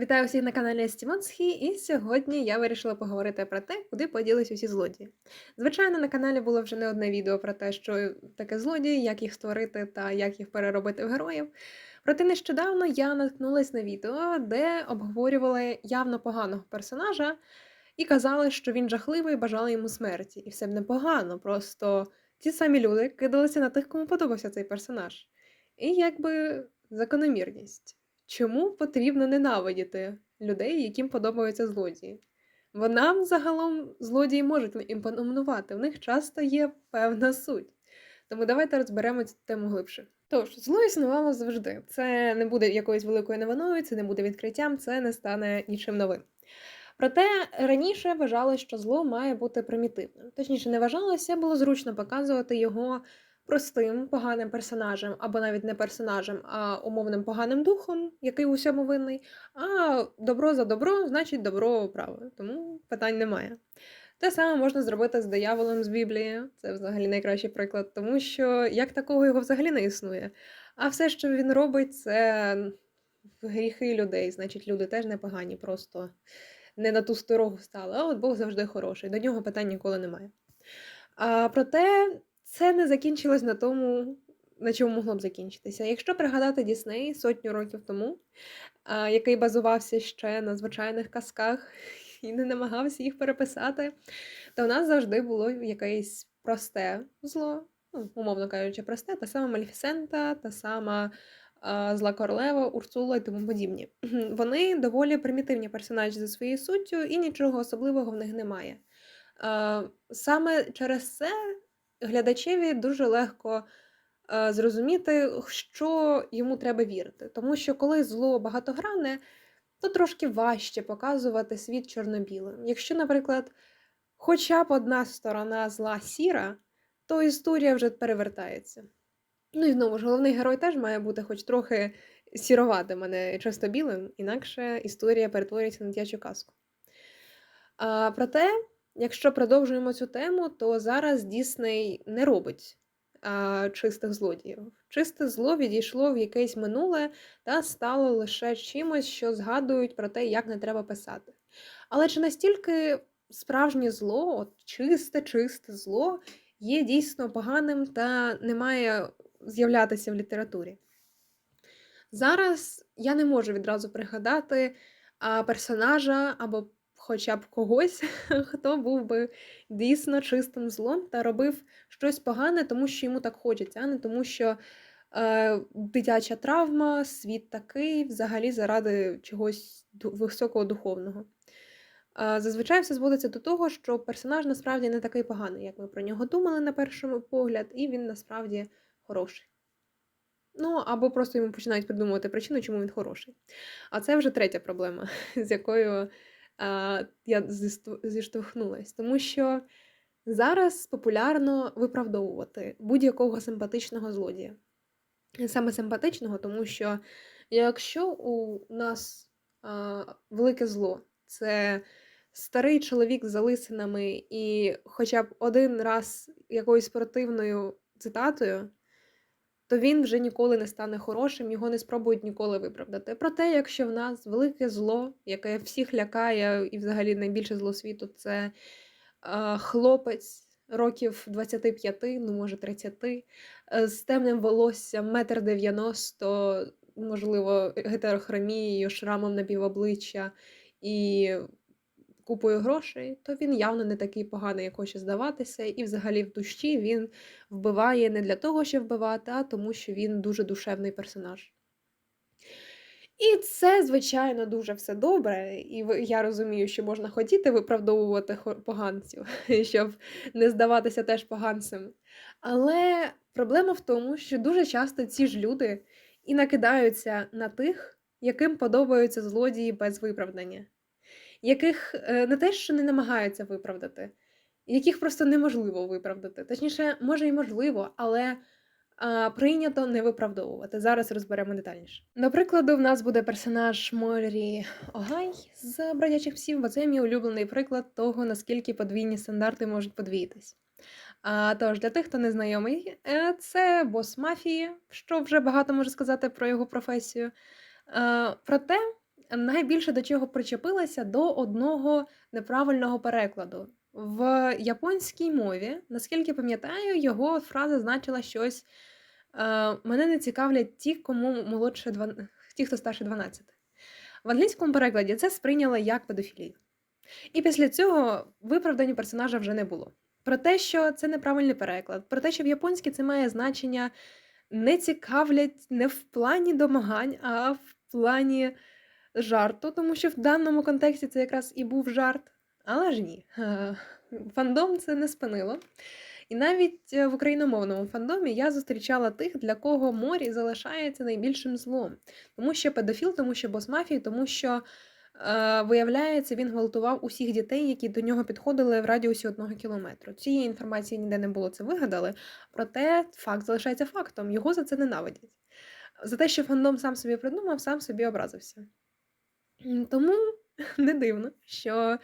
Вітаю всіх на каналі Стімонсхі, і сьогодні я вирішила поговорити про те, куди поділись усі злодії. Звичайно, на каналі було вже не одне відео про те, що таке злодії, як їх створити та як їх переробити в героїв. Проте нещодавно я наткнулась на відео, де обговорювали явно поганого персонажа і казали, що він жахливий, бажали йому смерті. І все б непогано, просто ті самі люди кидалися на тих, кому подобався цей персонаж. І якби закономірність. Чому потрібно ненавидіти людей, яким подобаються злодії? Бо нам загалом злодії можуть імпонувати, в них часто є певна суть. Тому давайте розберемо цю тему глибше. Тож, зло існувало завжди. Це не буде якоюсь великою новиною, це не буде відкриттям, це не стане нічим новим. Проте раніше вважали, що зло має бути примітивним. Точніше, не вважалося, було зручно показувати його простим поганим персонажем, або навіть не персонажем, а умовним поганим духом, який у всьому винний. А добро за добро, значить добро право. Тому питань немає. Те саме можна зробити з дияволом з Біблії. Це взагалі найкращий приклад, тому що як такого його взагалі не існує. А все, що він робить, це гріхи людей. Значить, люди теж непогані, просто не на ту дорогу стали. А от Бог завжди хороший. До нього питань ніколи немає. А, Проте це не закінчилось на тому, на чому могло б закінчитися. Якщо пригадати Дісней сотню років тому, який базувався ще на звичайних казках і не намагався їх переписати, то в нас завжди було якесь просте зло, ну, умовно кажучи, просте, та сама Малефісента, та сама Зла Королева, Урсула і тому подібні. Вони доволі примітивні персонажі за своєю суттю, і нічого особливого в них немає. Саме через це глядачеві дуже легко е, зрозуміти, що йому треба вірити. Тому що коли зло багатогранне, то трошки важче показувати світ чорно-білим. Якщо, наприклад, хоча б одна сторона зла сіра, то історія вже перевертається. Ну і знову ж, головний герой теж має бути хоч трохи сіроватим, а не білим, інакше історія перетворюється на дячу казку. А, Проте Якщо продовжуємо цю тему, то зараз Дісней не робить а, чистих злодіїв. Чисте зло відійшло в якесь минуле та стало лише чимось, що згадують про те, як не треба писати. Але чи настільки справжнє зло, от чисте, чисте зло, є дійсно поганим та не має з'являтися в літературі? Зараз я не можу відразу пригадати персонажа або хоча б когось, хто був би дійсно чистим злом та робив щось погане, тому що йому так хочеться, а не тому, що е, дитяча травма, світ такий, взагалі заради чогось високого духовного. Е, зазвичай все зводиться до того, що персонаж насправді не такий поганий, як ми про нього думали на перший погляд, і він насправді хороший. Ну, або просто йому починають придумувати причину, чому він хороший. А це вже третя проблема, з якою я зіштовхнулася, тому що зараз популярно виправдовувати будь-якого симпатичного злодія. Саме симпатичного, тому що якщо у нас а, велике зло, це старий чоловік з залисинами і хоча б один раз якоюсь спортивною цитатою то він вже ніколи не стане хорошим, його не спробують ніколи виправдати. Проте, якщо в нас велике зло, яке всіх лякає, і взагалі найбільше зло світу, це е, хлопець років 25, ну може 30, е, з темним волоссям, метр дев'яносто, можливо, гетерохромією, шрамом на півобличчя і купою грошей, то він явно не такий поганий, як хоче здаватися, і взагалі в душі він вбиває не для того, щоб вбивати, а тому, що він дуже душевний персонаж. І це, звичайно, дуже все добре, і я розумію, що можна хотіти виправдовувати поганців, щоб не здаватися теж поганцем. Але проблема в тому, що дуже часто ці ж люди і накидаються на тих, яким подобаються злодії без виправдання яких е, не те, що не намагаються виправдати, яких просто неможливо виправдати. Точніше, може і можливо, але прийнято не виправдовувати. Зараз розберемо детальніше. До прикладу, в нас буде персонаж Морі Огай з бродячих псів, бо це мій улюблений приклад того, наскільки подвійні стандарти можуть подвіїтись. А, Тож, для тих, хто не знайомий, е, це бос мафії, що вже багато може сказати про його професію. Проте найбільше до чого причепилася до одного неправильного перекладу. В японській мові, наскільки пам'ятаю, його фраза значила щось. Е, мене не цікавлять ті, кому молодше 2, ті, хто старше 12. В англійському перекладі це сприйняли як педофілію. І після цього виправдання персонажа вже не було. Про те, що це неправильний переклад, про те, що в японській це має значення не цікавлять не в плані домагань, а в плані жарту, тому що в даному контексті це якраз і був жарт. Але ж ні, фандом це не спинило. І навіть е, в україномовному фандомі я зустрічала тих, для кого морі залишається найбільшим злом. Тому що педофіл, тому що бос мафії, тому що, е, виявляється, він гвалтував усіх дітей, які до нього підходили в радіусі одного кілометру. Цієї інформації ніде не було, це вигадали. Проте факт залишається фактом. Його за це ненавидять. За те, що фандом сам собі придумав, сам собі образився. Тому не дивно, що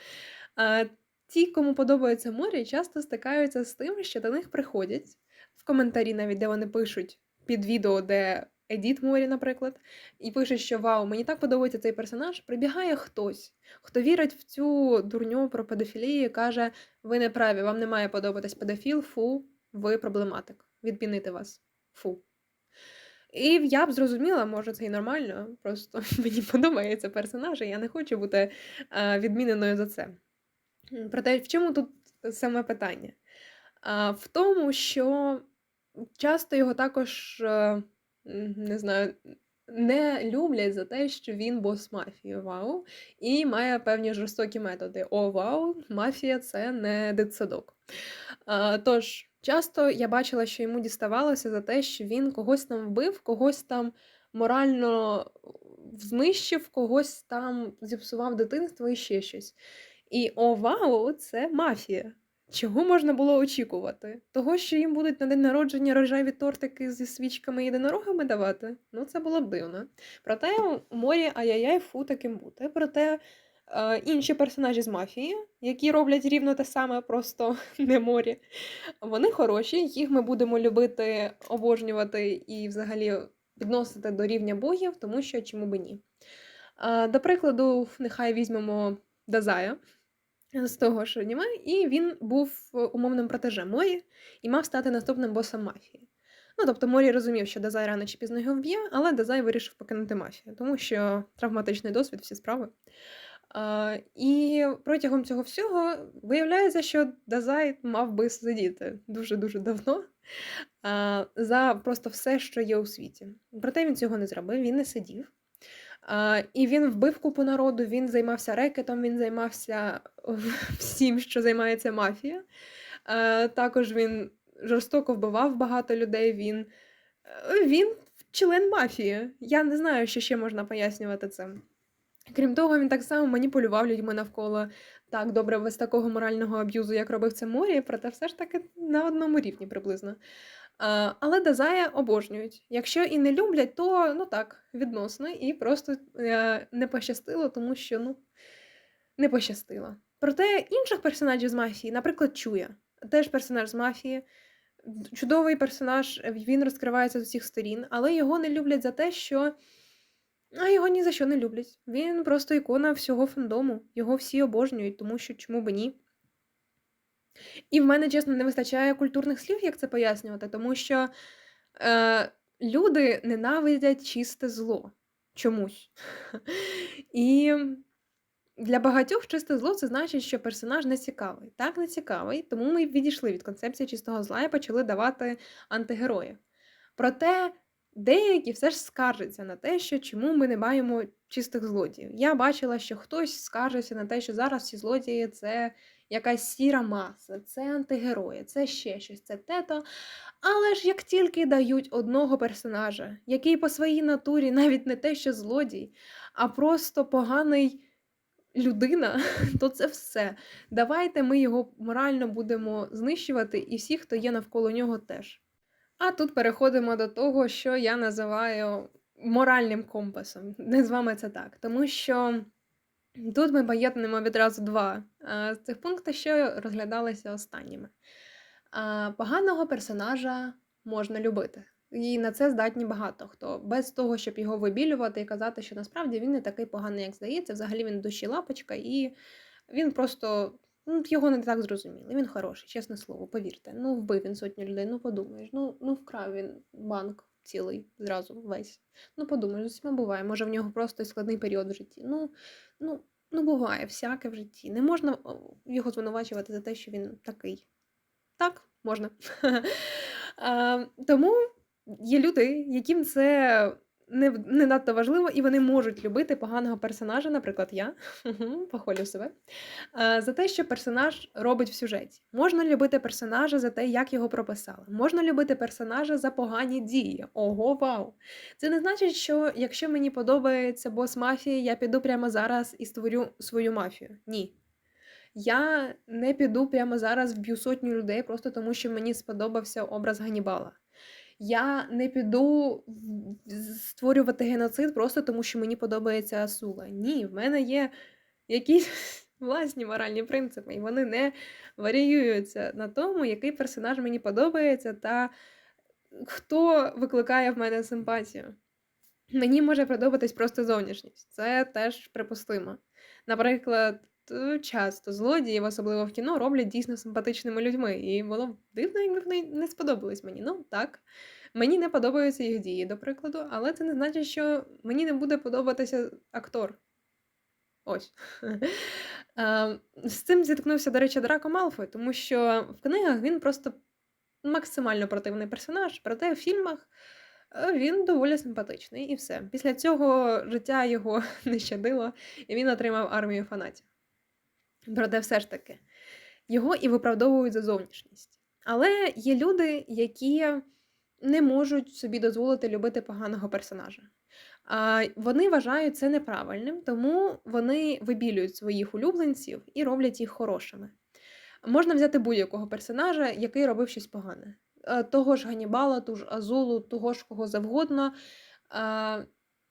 ті, кому подобається море, часто стикаються з тим, що до них приходять в коментарі, навіть де вони пишуть під відео, де Едіт морі, наприклад, і пишуть, що вау, мені так подобається цей персонаж. Прибігає хтось, хто вірить в цю дурню про педофілію, і каже: ви не праві, вам не має подобатись педофіл, фу, ви проблематик. Відмінити вас. Фу. І я б зрозуміла, може, це і нормально. Просто мені подобається персонаж, і я не хочу бути е, відміненою за це. Проте, в чому тут саме питання? В тому, що часто його також, е, не знаю, не люблять за те, що він бос мафії, вау, і має певні жорстокі методи. О, вау, мафія це не дитсадок. Тож, часто я бачила, що йому діставалося за те, що він когось там вбив, когось там морально знищив, когось там зіпсував дитинство і ще щось. І о, вау, це мафія. Чого можна було очікувати? Того, що їм будуть на день народження рожеві тортики зі свічками і єдинорогами давати? Ну, це було б дивно. Проте у морі ай-яй-яй фу таким бути. Проте е, інші персонажі з мафії, які роблять рівно те саме, просто не морі, вони хороші, їх ми будемо любити, обожнювати і взагалі підносити до рівня богів, тому що чому би ні. Е, до прикладу, нехай візьмемо Дазая з того ж аніме, і він був е, умовним протежем Морі і мав стати наступним босом мафії. Ну, тобто Морі розумів, що Дазай рано чи пізно його вб'є, але Дазай вирішив покинути мафію, тому що травматичний досвід, всі справи. А, і протягом цього всього виявляється, що Дазай мав би сидіти дуже-дуже давно а, за просто все, що є у світі. Проте він цього не зробив, він не сидів. А, і він вбив купу народу, він займався рекетом, він займався всім, що займається мафія. Також він жорстоко вбивав багато людей. Він, е, він член мафії. Я не знаю, що ще можна пояснювати це. Крім того, він так само маніпулював людьми навколо так добре без такого морального аб'юзу, як робив це морі, проте все ж таки на одному рівні приблизно. Але Дазая обожнюють. Якщо і не люблять, то ну так, відносно, і просто е, не пощастило, тому що ну, не пощастило. Проте інших персонажів з мафії, наприклад, Чуя, теж персонаж з мафії. Чудовий персонаж, він розкривається з усіх сторін, але його не люблять за те, що. А його ні за що не люблять. Він просто ікона всього фандому. Його всі обожнюють, тому що чому би ні. І в мене, чесно, не вистачає культурних слів, як це пояснювати, тому що е, люди ненавидять чисте зло чомусь. І для багатьох чисте зло це значить, що персонаж не цікавий. Так, не цікавий, тому ми відійшли від концепції чистого зла і почали давати антигероїв. Проте деякі все ж скаржаться на те, що чому ми не маємо чистих злодіїв. Я бачила, що хтось скаржиться на те, що зараз всі злодії це якась сіра маса, це антигерої, це ще щось, це тето. Але ж як тільки дають одного персонажа, який по своїй натурі навіть не те, що злодій, а просто поганий людина, то це все. Давайте ми його морально будемо знищувати, і всі, хто є навколо нього, теж. А тут переходимо до того, що я називаю моральним компасом. Не з вами це так. Тому що тут ми поєднуємо відразу два е, з цих пункти, що розглядалися останніми. Поганого персонажа можна любити. І на це здатні багато хто. Без того, щоб його вибілювати і казати, що насправді він не такий поганий, як здається. Взагалі він душі лапочка, і він просто ну, його не так зрозуміли. Він хороший, чесне слово, повірте. Ну, вбив він сотню людей, ну подумаєш, ну, ну вкрав він банк цілий зразу весь. Ну, подумаєш, з усіма буває. Може, в нього просто складний період в житті. Ну, ну, ну буває, всяке в житті. Не можна його звинувачувати за те, що він такий. Так, можна. Тому є люди, яким це не, не надто важливо, і вони можуть любити поганого персонажа, наприклад, я похвалю себе, за те, що персонаж робить в сюжеті. Можна любити персонажа за те, як його прописали. Можна любити персонажа за погані дії. Ого, вау! Це не значить, що якщо мені подобається бос мафії, я піду прямо зараз і створю свою мафію. Ні. Я не піду прямо зараз вб'ю сотню людей просто тому, що мені сподобався образ Ганібала. Я не піду створювати геноцид просто тому, що мені подобається Асула. Ні, в мене є якісь власні моральні принципи, і вони не варіюються на тому, який персонаж мені подобається та хто викликає в мене симпатію. Мені може подобатись просто зовнішність. Це теж припустимо. Наприклад, часто злодіїв, особливо в кіно, роблять дійсно симпатичними людьми. І було б дивно, якби вони не сподобались мені. Ну, так. Мені не подобаються їх дії, до прикладу, але це не значить, що мені не буде подобатися актор. Ось. Е, З цим зіткнувся, до речі, Драко Малфой, тому що в книгах він просто максимально противний персонаж, проте в фільмах е, він доволі симпатичний і все. Після цього життя його не щадило, і він отримав армію фанатів. Проте все ж таки, його і виправдовують за зовнішність. Але є люди, які не можуть собі дозволити любити поганого персонажа. А, вони вважають це неправильним, тому вони вибілюють своїх улюбленців і роблять їх хорошими. Можна взяти будь-якого персонажа, який робив щось погане. Е, Того ж Ганібала, ту ж Азулу, того ж кого завгодно.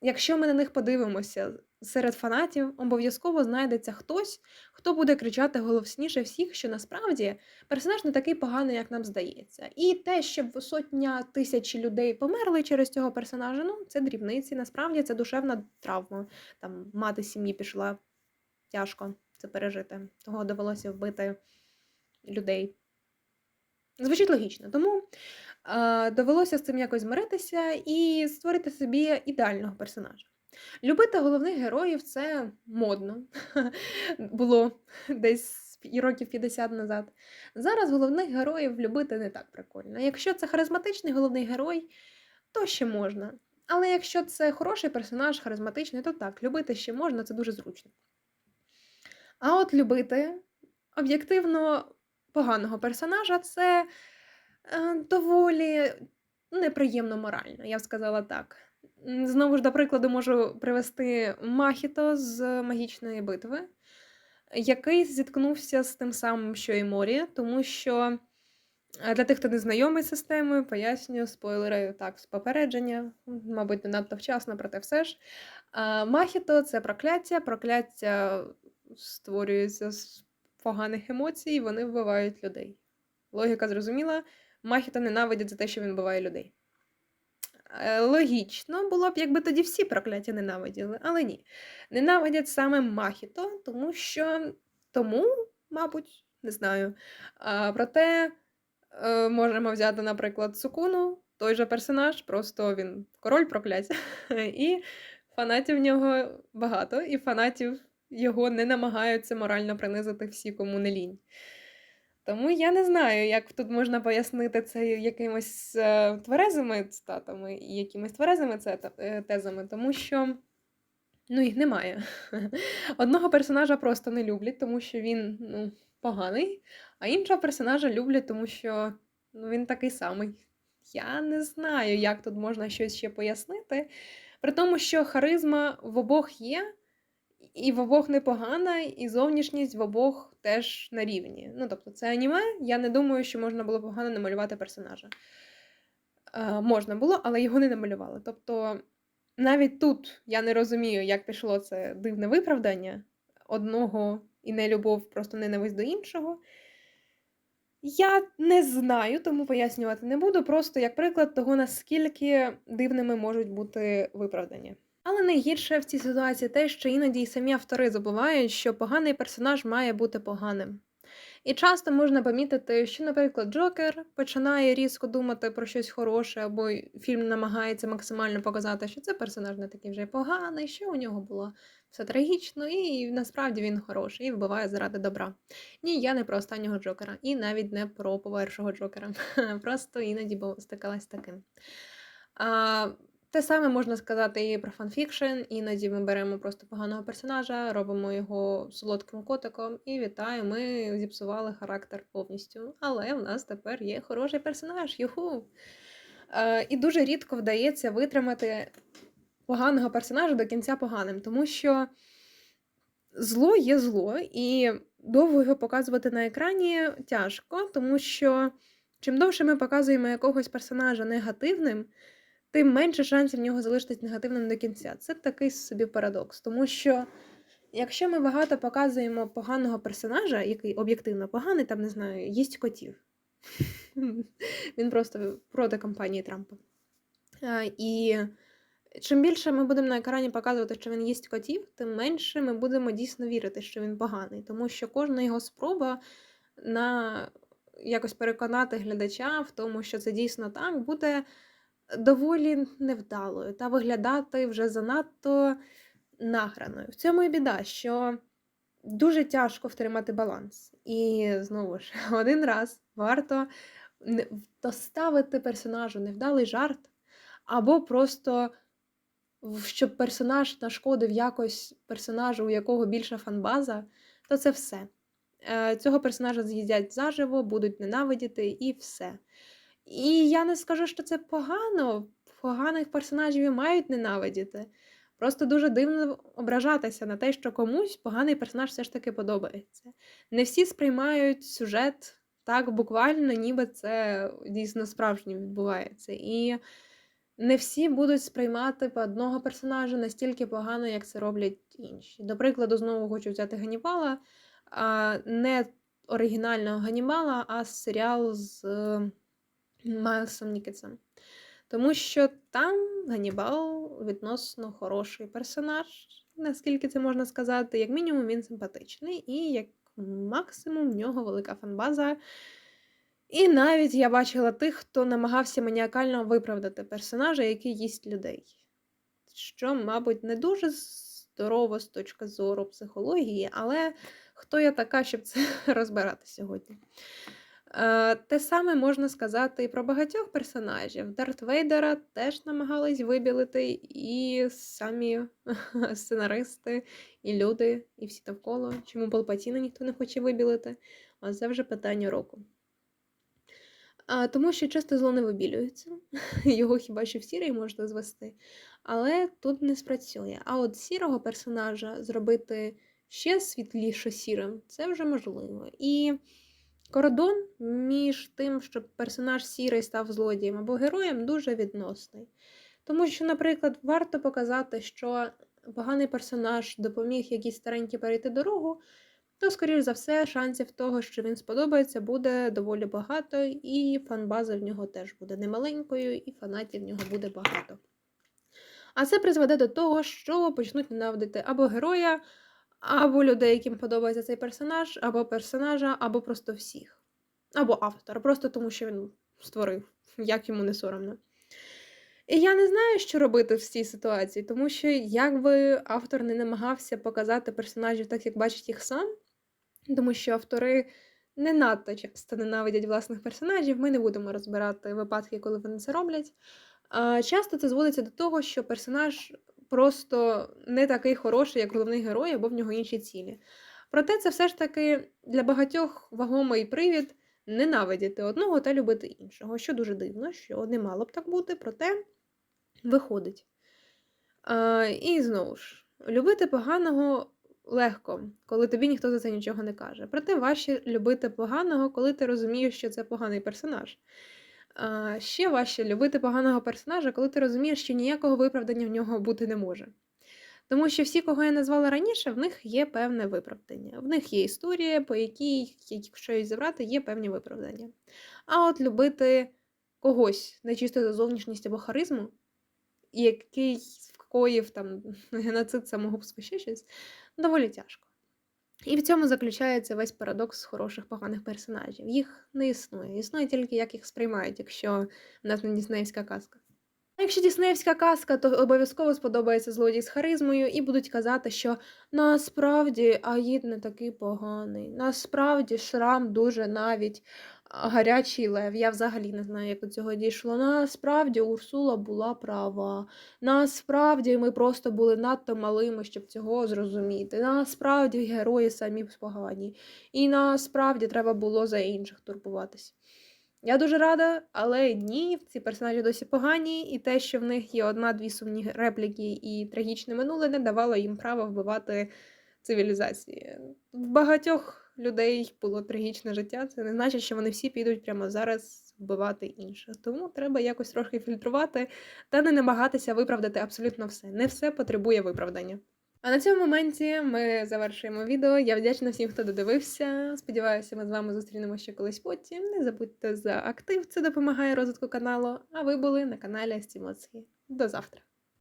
Якщо ми на них подивимося серед фанатів, обов'язково знайдеться хтось, хто буде кричати голосніше всіх, що насправді персонаж не такий поганий, як нам здається. І те, щоб сотня тисяч людей померли через цього персонажа, ну це дрібниці. Насправді це душевна травма. Там мати сім'ї пішла тяжко це пережити. Того довелося вбити людей. Звучить логічно, тому е, довелося з цим якось змиритися і створити собі ідеального персонажа. Любити головних героїв це модно. Було десь років 50 назад. Зараз головних героїв любити не так прикольно. Якщо це харизматичний головний герой, то ще можна. Але якщо це хороший персонаж, харизматичний, то так, любити ще можна, це дуже зручно. А от любити об'єктивно поганого персонажа це доволі неприємно морально, я б сказала так. Знову ж, до прикладу, можу привести Махіто з магічної битви, який зіткнувся з тим самим, що і Морі, тому що е, для тих, хто не знайомий з системою, пояснюю спойлери так, з попередження, мабуть, не надто вчасно, проте все ж. Махіто це прокляття. Прокляття створюється з поганих емоцій, і вони вбивають людей. Логіка зрозуміла. Махіто ненавидять за те, що він вбиває людей. Е, Логічно було б, якби тоді всі прокляття ненавиділи, але ні. Ненавидять саме Махіто, тому що тому, мабуть, не знаю. А, проте е, можемо взяти, наприклад, Сукуну, той же персонаж, просто він король прокляття. І фанатів в нього багато, і фанатів його не намагаються морально принизити всі, кому не лінь. Тому я не знаю, як тут можна пояснити це якимось е, тверезими цитатами і якимись тверезими е, тезами, тому що ну, їх немає. Одного персонажа просто не люблять, тому що він ну, поганий, а іншого персонажа люблять, тому що ну, він такий самий. Я не знаю, як тут можна щось ще пояснити. При тому, що харизма в обох є, і в обох непогана, і зовнішність в обох теж на рівні. Ну, тобто, це аніме, я не думаю, що можна було погано намалювати персонажа. Е, можна було, але його не намалювали. Тобто, навіть тут я не розумію, як пішло це дивне виправдання одного і не любов, просто ненависть до іншого. Я не знаю, тому пояснювати не буду. Просто як приклад того, наскільки дивними можуть бути виправдання. Але найгірше в цій ситуації те, що іноді й самі автори забувають, що поганий персонаж має бути поганим. І часто можна помітити, що, наприклад, Джокер починає різко думати про щось хороше, або фільм намагається максимально показати, що це персонаж не такий вже поганий, що у нього було все трагічно, і насправді він хороший і вбиває заради добра. Ні, я не про останнього Джокера, і навіть не про першого Джокера. Просто іноді стикалась з таким. Те саме можна сказати і про фанфікшн. Іноді ми беремо просто поганого персонажа, робимо його солодким котиком і вітаю, ми зіпсували характер повністю. Але в нас тепер є хороший персонаж. Юху! Е, і дуже рідко вдається витримати поганого персонажа до кінця поганим, тому що зло є зло, і довго його показувати на екрані тяжко, тому що чим довше ми показуємо якогось персонажа негативним, тим менше шансів в нього залишитись негативним до кінця. Це такий собі парадокс, тому що. Якщо ми багато показуємо поганого персонажа, який об'єктивно поганий, там не знаю, їсть котів. Він просто проти кампанії Трампа. І чим більше ми будемо на екрані показувати, що він їсть котів, тим менше ми будемо дійсно вірити, що він поганий. Тому що кожна його спроба на якось переконати глядача в тому, що це дійсно так, буде доволі невдалою та виглядати вже занадто награною. В цьому і біда, що дуже тяжко втримати баланс. І знову ж, один раз варто доставити персонажу невдалий жарт, або просто щоб персонаж нашкодив якось персонажу, у якого більша фанбаза, то це все. Е, цього персонажа з'їдять заживо, будуть ненавидіти і все. І я не скажу, що це погано. Поганих персонажів і мають ненавидіти. Просто дуже дивно ображатися на те, що комусь поганий персонаж все ж таки подобається. Не всі сприймають сюжет так буквально, ніби це дійсно справжнє відбувається. І не всі будуть сприймати одного персонажа настільки погано, як це роблять інші. До прикладу, знову хочу взяти Ганнібала, не оригінального Ганнібала, а серіал з Майлсом Нікетсом. Тому що там Ганнібал відносно хороший персонаж, наскільки це можна сказати, як мінімум, він симпатичний, і як максимум в нього велика фанбаза. І навіть я бачила тих, хто намагався маніакально виправдати персонажа, який їсть людей. Що, мабуть, не дуже здорово з точки зору психології, але хто я така, щоб це розбирати сьогодні? Е, те саме можна сказати і про багатьох персонажів. Дарт Вейдера теж намагались вибілити і самі сценаристи, і люди, і всі навколо. Чому Палпатіна ніхто не хоче вибілити? А це вже питання року. А, Тому що часто зло не вибілюється, його хіба що в сірий можна звести. Але тут не спрацює. А от сірого персонажа зробити ще світліше сірим це вже можливо. І Кордон між тим, щоб персонаж сірий став злодієм або героєм, дуже відносний. Тому що, наприклад, варто показати, що поганий персонаж допоміг якійсь старенькій перейти дорогу, то, скоріш за все, шансів того, що він сподобається, буде доволі багато, і фанбаза в нього теж буде немаленькою, і фанатів в нього буде багато. А це призведе до того, що почнуть ненавидити або героя, або людей, яким подобається цей персонаж, або персонажа, або просто всіх. Або автора, просто тому що він створив, як йому не соромно. І я не знаю, що робити в цій ситуації, тому що як би автор не намагався показати персонажів так, як бачить їх сам, тому що автори не надто часто ненавидять власних персонажів, ми не будемо розбирати випадки, коли вони це роблять. Часто це зводиться до того, що персонаж просто не такий хороший, як головний герой, або в нього інші цілі. Проте це все ж таки для багатьох вагомий привід ненавидіти одного та любити іншого, що дуже дивно, що не мало б так бути, проте виходить. А, І знову ж, любити поганого легко, коли тобі ніхто за це нічого не каже. Проте важче любити поганого, коли ти розумієш, що це поганий персонаж. А, Ще важче любити поганого персонажа, коли ти розумієш, що ніякого виправдання в нього бути не може. Тому що всі, кого я назвала раніше, в них є певне виправдання. В них є історія, по якій, якщо її забрати, є певні виправдання. А от любити когось не чисто за зовнішність або харизму, який вкоїв там геноцид ще щось, доволі тяжко. І в цьому заключається весь парадокс хороших поганих персонажів. Їх не існує. Існує тільки як їх сприймають, якщо в нас не діснеївська казка. Якщо діснеївська казка, то обов'язково сподобається злодій з харизмою і будуть казати, що насправді Аїд не такий поганий. Насправді шрам дуже навіть гарячий лев. Я взагалі не знаю, як до цього дійшло. Насправді Урсула була права. Насправді ми просто були надто малими, щоб цього зрозуміти. Насправді герої самі погані. І насправді треба було за інших турбуватись. Я дуже рада, але ні, ці персонажі досі погані, і те, що в них є одна-дві сумні репліки і трагічне минуле, не давало їм права вбивати цивілізації. В багатьох людей було трагічне життя. Це не значить, що вони всі підуть прямо зараз вбивати інших. Тому треба якось трохи фільтрувати та не намагатися виправдати абсолютно все. Не все потребує виправдання. А на цьому моменті ми завершуємо відео. Я вдячна всім, хто додивився. Сподіваюся, ми з вами зустрінемося ще колись потім. Не забудьте за актив, це допомагає розвитку каналу. А ви були на каналі Стімоції. До завтра!